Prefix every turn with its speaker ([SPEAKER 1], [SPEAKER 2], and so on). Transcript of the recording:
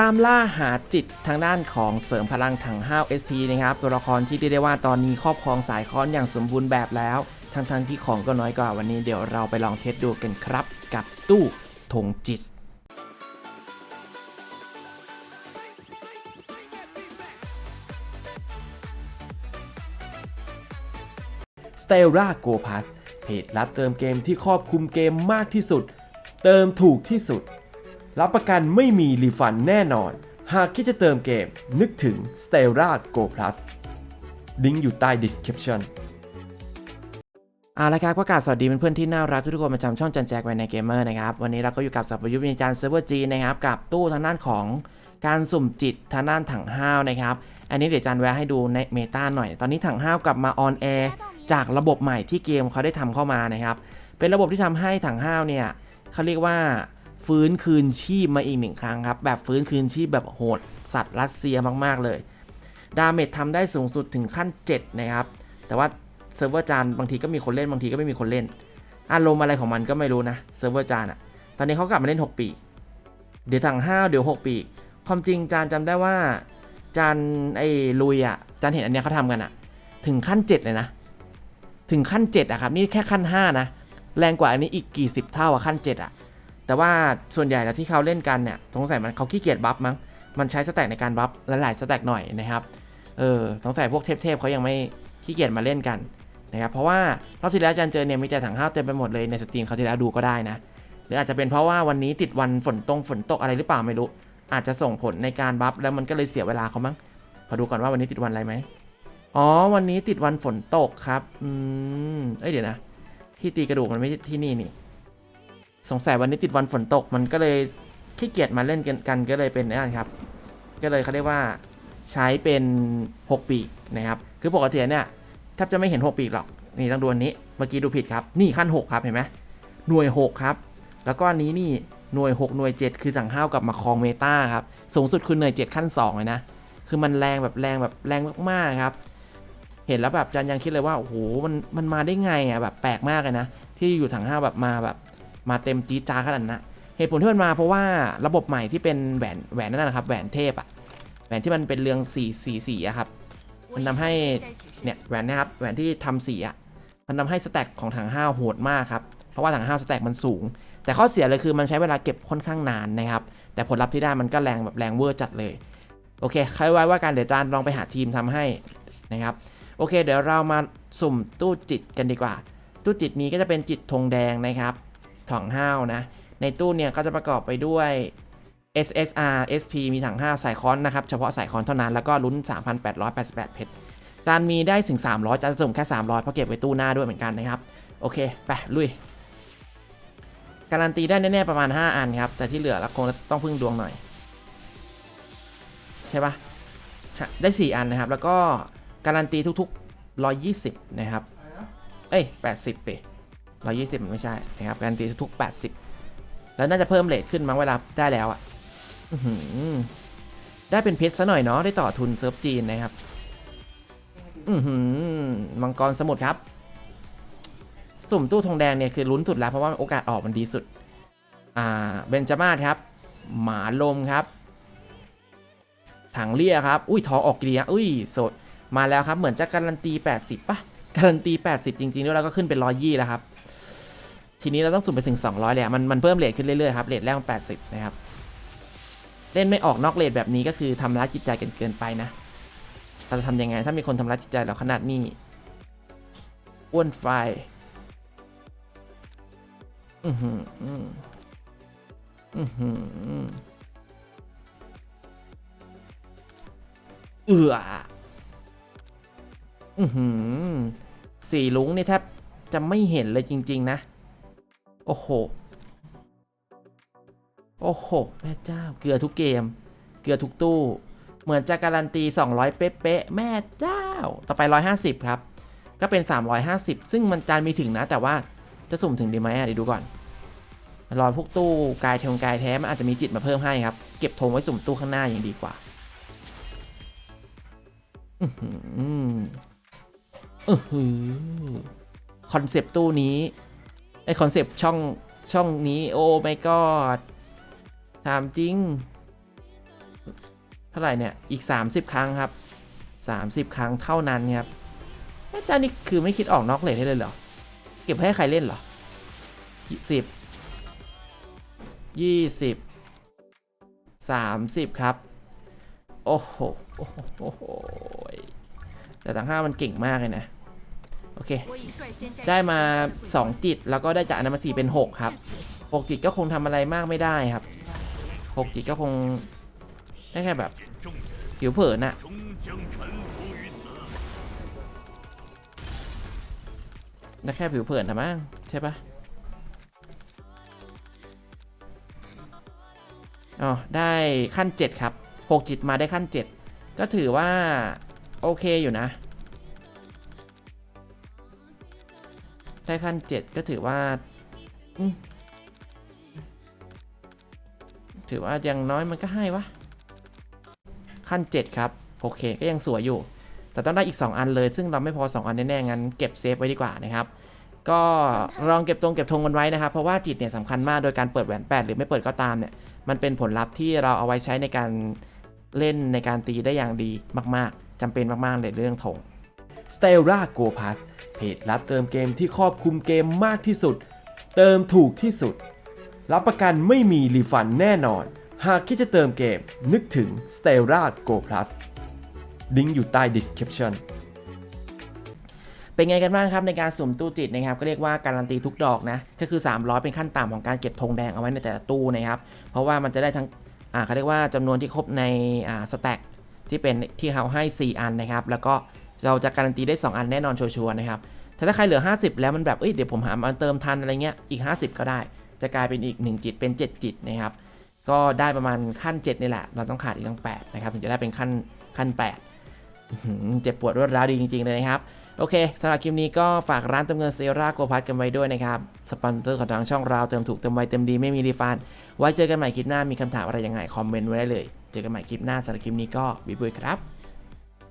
[SPEAKER 1] ตามล่าหาจิตทางด้านของเสริมพลังถังห้าว SP นะครับตัวละครที่เรียกได้ว่าตอนนี้ครอบครองสายค้อนอย่างสมบูรณ์แบบแล้ว ทั้งๆที่ของก็น้อยกว่าวันนี้เดี๋ยวเราไปลองเทสดูกันครับ กับตู้ธงจิต s t e l l a Go Pass เพจรับเติมเกมที่ครอบคลุมเกมมากที่สุด เติมถูกที่สุด รับประกันไม่มีรีฟันแน่นอน หากคิดจะเติมเกม นึกถึง s t e l l a Go Plus ลิงก์อยู่ใต้ description เอาละครับประกาศสวัสดีเพื่อนๆที่น่ารักทุกคนประจำช่องจันแจกไว้ในเกมเมอร์นะครับ วันนี้เราก็อยู่กับสัพยุทธ์วิญญาณเซิร์ฟเวอร์จีนะครับ กับตู้ทางด้านของการสุ่มจิตทางด้านถังห้าวนะครับ อันนี้เดี๋ยวจันแวะให้ดูในเมตาหน่อย ตอนนี้ถังห้าวกลับมาออนแอร์จากระบบใหม่ที่เกมเขาได้ทำเข้ามานะครับ เป็นระบบที่ทำให้ถังห้าวเนี่ยเขาเรียกว่า ฟื้นคืนชีพมาอีกหนึ่งครั้งครับ แบบฟื้นคืนชีพแบบโหดสัตว์รัสเซียมากๆเลย ดาเมจทำได้สูงสุดถึงขั้น 7 นะครับ แต่ว่าเซิร์ฟเวอร์จานบางทีก็มีคนเล่นบางทีก็ไม่มีคนเล่น อารมณ์อะไรของมันก็ไม่รู้นะเซิร์ฟเวอร์จานอะตอนนี้เขากลับมาเล่น 6 ปี เดี๋ยวถังห้าเดี๋ยว 6 ปี ความจริงจานจำได้ว่าจานไอ้ลุยอะจานเห็นอันเนี้ยเขาทำกันอะถึงขั้น 7 เลยนะ ถึงขั้น7อะครับนี่แค่ขั้น 5 นะ แรงกว่าอันนี้อีกกี่สิบเท่าอะขั้น 7อะ แต่ว่าส่วนใหญ่แล้วที่เขาเล่นกันเนี่ยสงสัยมันเขาขี้เกียจบัฟมั้งมันใช้สแต็กในการบัฟหลายๆสแต็กหน่อยนะครับเออสงสัยพวกเทพๆเขายังไม่ขี้เกียจมาเล่นกันนะครับเพราะว่ารอบที่แล้วจันเจอเนี่ยมีแต่ถังห้าวเต็มไปหมดเลยในสตรีมเขาที่แล้วดูก็ได้นะหรืออาจจะเป็นเพราะว่าวันนี้ติดวันฝนตรงฝนตกอะไรหรือเปล่าไม่รู้ อาจจะส่งผลในการบัฟแล้วมันก็เลยเสียเวลาเขามั้งขอดูก่อนว่าวันนี้ติดวันอะไรไหมอ๋อ วันนี้ติดวันฝนตกครับ อืม เอ้ยเดี๋ยวนะ ที่ตีกระดูกมันไม่ใช่ที่นี่นี่ สงสัยวันนี้ติดวันฝนตกมันก็เลยขี้เกียจมาเล่นกันกันก็เลยเป็นนั่นครับ ก็เลยเขาเรียกว่าใช้เป็น 6 ปีกนะครับ คือปกติเนี่ยแทบจะไม่เห็น 6 ปีกหรอก นี่ต้องดูอันนี้ เมื่อกี้ดูผิดครับ นี่ขั้น 6 ครับ เห็นไหมหน่วย 6 ครับ แล้วก็อันนี้นี่หน่วย 6 หน่วย 7 คือถังห้าวกับมาครองเมตาครับ สูงสุดคือหน่วย 7 ขั้น2เลยนะ คือมันแรงแบบแรงแบบแรงมากๆครับ เห็นแล้วแบบจันยังคิดเลยว่า โอ้โห มันมันมาได้ไงอะแบบแปลกมากเลยนะ ที่อยู่ถังห้าวแบบมาแบบ มาเต็มจีจ้าขนาดนั้นนะเหตุผลที่มันมาเพราะว่าระบบใหม่ที่เป็นแหวนแหวนนั่นนะครับแหวนเทพอะแหวนที่มันเป็นเรืองสีสีสีอะครับมันทำให้เนี่ยแหวนนะครับแหวนที่ทำสีอะมันทำให้สแต็กของถังห้าโหดมากครับเพราะว่าถังห้าสแต็กมันสูง แต่ข้อเสียเลยคือมันใช้เวลาเก็บค่อนข้างนานนะครับแต่ผลลัพธ์ที่ได้มันก็แรงแบบแรงเวอร์จัดเลยโอเคใครไว้ว่าการเดี๋ยวจานลองไปหาทีมทำให้นะครับโอเค เดี๋ยวเรามาสุ่มตู้จิตกันดีกว่า ตู้จิตนี้ก็จะเป็นจิตธงแดงนะครับ ถังห้าวนะ ในตู้เนี่ยก็จะประกอบไปด้วย SSR SP มีถัง5สายคอนนะครับ เฉพาะสายคอนเท่านั้น แล้วก็ลุ้น 3,888 เพชร จานมีได้ถึง 300 จานจะสุ่มแค่ 300 เพราะเก็บไว้ตู้หน้าด้วยเหมือนกันนะครับ โอเค ไป ลุย การันตีได้แน่ๆประมาณ 5 อันครับ แต่ที่เหลือเราคงต้องพึ่งดวงหน่อย ใช่ปะฮะได้ 4 อันนะครับ แล้วก็การันตีทุกๆ 120 นะครับ เอ้ย 80ไป 120 ไม่ใช่นะครับการันตีทุก 80 แล้วน่าจะเพิ่มเลทขึ้นมั้งเวลาได้แล้วอะได้เป็นเพชรซะหน่อยเนาะได้ต่อทุนเซิร์ฟจีนนะครับ อือหือมังกรสมุทรครับ สุ่มตู้ทองแดงเนี่ยคือลุ้นสุดแล้วเพราะว่าโอกาสออกมันดีสุด อ่าเบนจามาครับ หมาลมครับ ถังเลี่ยครับ อุ้ยทองออกเกลียอุ้ยสดมาแล้วครับ เหมือนจะการันตี 80ป่ะการันตี 80 จริงๆ ด้วยแล้วก็ขึ้นเป็นร้อยยี่แล้วครับ ทีนี้เราต้องสุ่มไปถึง 200เลยอะมันมันเพิ่มเลทขึ้นเรื่อยๆครับเลทแรกมัน80 นะครับ เล่นไม่ออกนอกเลทแบบนี้ก็คือทำร้ายจิตใจกันเกินไปนะเราจะทำยังไงถ้ามีคนทำร้ายจิตใจเราขนาดนี้อ้วนไฟอือหืออืออือหือเอืออือหือสีลุงนี่แทบจะไม่เห็นเลยจริง ๆ นะ โอ้โห โอ้โหแม่เจ้า เกลือทุกเกม เกลือทุกตู้ เหมือนจะการันตี 200 เป๊ะๆแม่เจ้า ต่อไป 150 ครับ ก็เป็น 350 ซึ่งมันจานมีถึงนะ แต่ว่าจะสุ่มถึงดีไหมอะเดี๋ยวดูก่อน รอพวกตู้กายเทงกายแท้มันอาจจะมีจิตมาเพิ่มให้ครับ เก็บธงไว้สุ่มตู้ข้างหน้าอย่างดีกว่าอือหืออือหือคอนเซปต์ตู้นี้ ไอคอนเซปต์ช่องช่องนี้โอ้ไม่กอดถามจริง เท่าไหร่เนี่ย อีก 30 ครั้งครับ 30 ครั้งเท่านั้นครับอาจารย์นี่คือไม่คิดออกนอกเลทให้เลยเหรอ เก็บให้ใครเล่นเหรอสิบยี่สิบสามสิบครับ โอ้โห โอ้โหโอ้โหแต่ต่างห้ามันเก่งมากเลยนะ โอเค ได้มา 2 จิต แล้วก็ได้จากอนามาสีเป็น 6 ครับ 6 จิตก็คงทำอะไรมากไม่ได้ครับ 6 จิตก็คง ได้แค่แบบผิวเผินอะได้แค่ผิวเผินทำมั้งใช่ปะอ๋อได้ขั้น 7 ครับ 6 จิตมาได้ขั้น 7 ก็ถือว่า โอเคอยู่นะ ได้ขั้น 7 ก็ถือว่า ถือว่าอย่างน้อยมันก็ให้วะ ขั้น 7 ครับ โอเค ก็ยังสวยอยู่ แต่ต้องได้อีก 2 อันเลย ซึ่งเราไม่พอ 2 อันแน่ๆงั้นเก็บเซฟไว้ดีกว่านะครับก็ลองเก็บตรงเก็บธงกันไว้นะครับ เพราะว่าจิตเนี่ยสำคัญมากโดยการเปิดแหวน 8 หรือไม่เปิดก็ตามเนี่ย มันเป็นผลลัพธ์ที่เราเอาไว้ใช้ในการเล่นในการตีได้อย่างดีมาก ๆจำเป็นมาก ๆ ในเรื่องธง
[SPEAKER 2] s t e l a Go Pass เพจรับเติมเกมที่ครอบคลุมเกมมากที่สุด เติมถูกที่สุด รับประกันไม่มีรีฟันแน่นอน หากคิดจะเติมเกมนึกถึง s t e l a Go Plus ลิงก์อยู่ใต้ description
[SPEAKER 1] เป็นไงกันบ้างครับในการสุ่มตู้จิตนะครับก็เรียกว่าการันตีทุกดอกนะก็คือ 300 เป็นขั้นต่ำของการเก็บธงแดงเอาไว้ในแต่ละตู้นะครับเพราะว่ามันจะได้ทั้งอ่าเขาเรียกว่าจำนวนที่ครบในอ่าสแต็กที่เป็นที่เขาให้ 4 อันนะครับ แล้วก็ เราจะการันตีได้ 2 อันแน่นอนชัวร์ๆนะครับแต่ถ้าใครเหลือ 50 แล้วมันแบบเอ้ยเดี๋ยวผมหามาเติมทันอะไรเงี้ยอีก 50 ก็ได้ จะกลายเป็นอีก 1 จิตเป็น 7 จิตนะครับก็ได้ประมาณขั้น 7 นี่แหละ เราต้องขาดอีกตั้ง8นะครับถึงจะได้เป็นขั้นขั้น 8 เจ็บปวดรวดร้าวดีจริง ๆ เลยนะครับ โอเคสำหรับคลิปนี้ก็ฝากร้านเติมเงินเซราโกพัทกันไว้ด้วยนะครับ สปอนเซอร์ของทางช่องเราเติมถูกเติมไวเติมดีไม่มีรีฟัน ไว้เจอกันใหม่คลิปหน้ามีคำถามอะไรยังไงคอมเมนต์ไว้ได้เลย เจอกันใหม่คลิปหน้าสำหรับคลิปนี้ก็บ๊ายบายครับ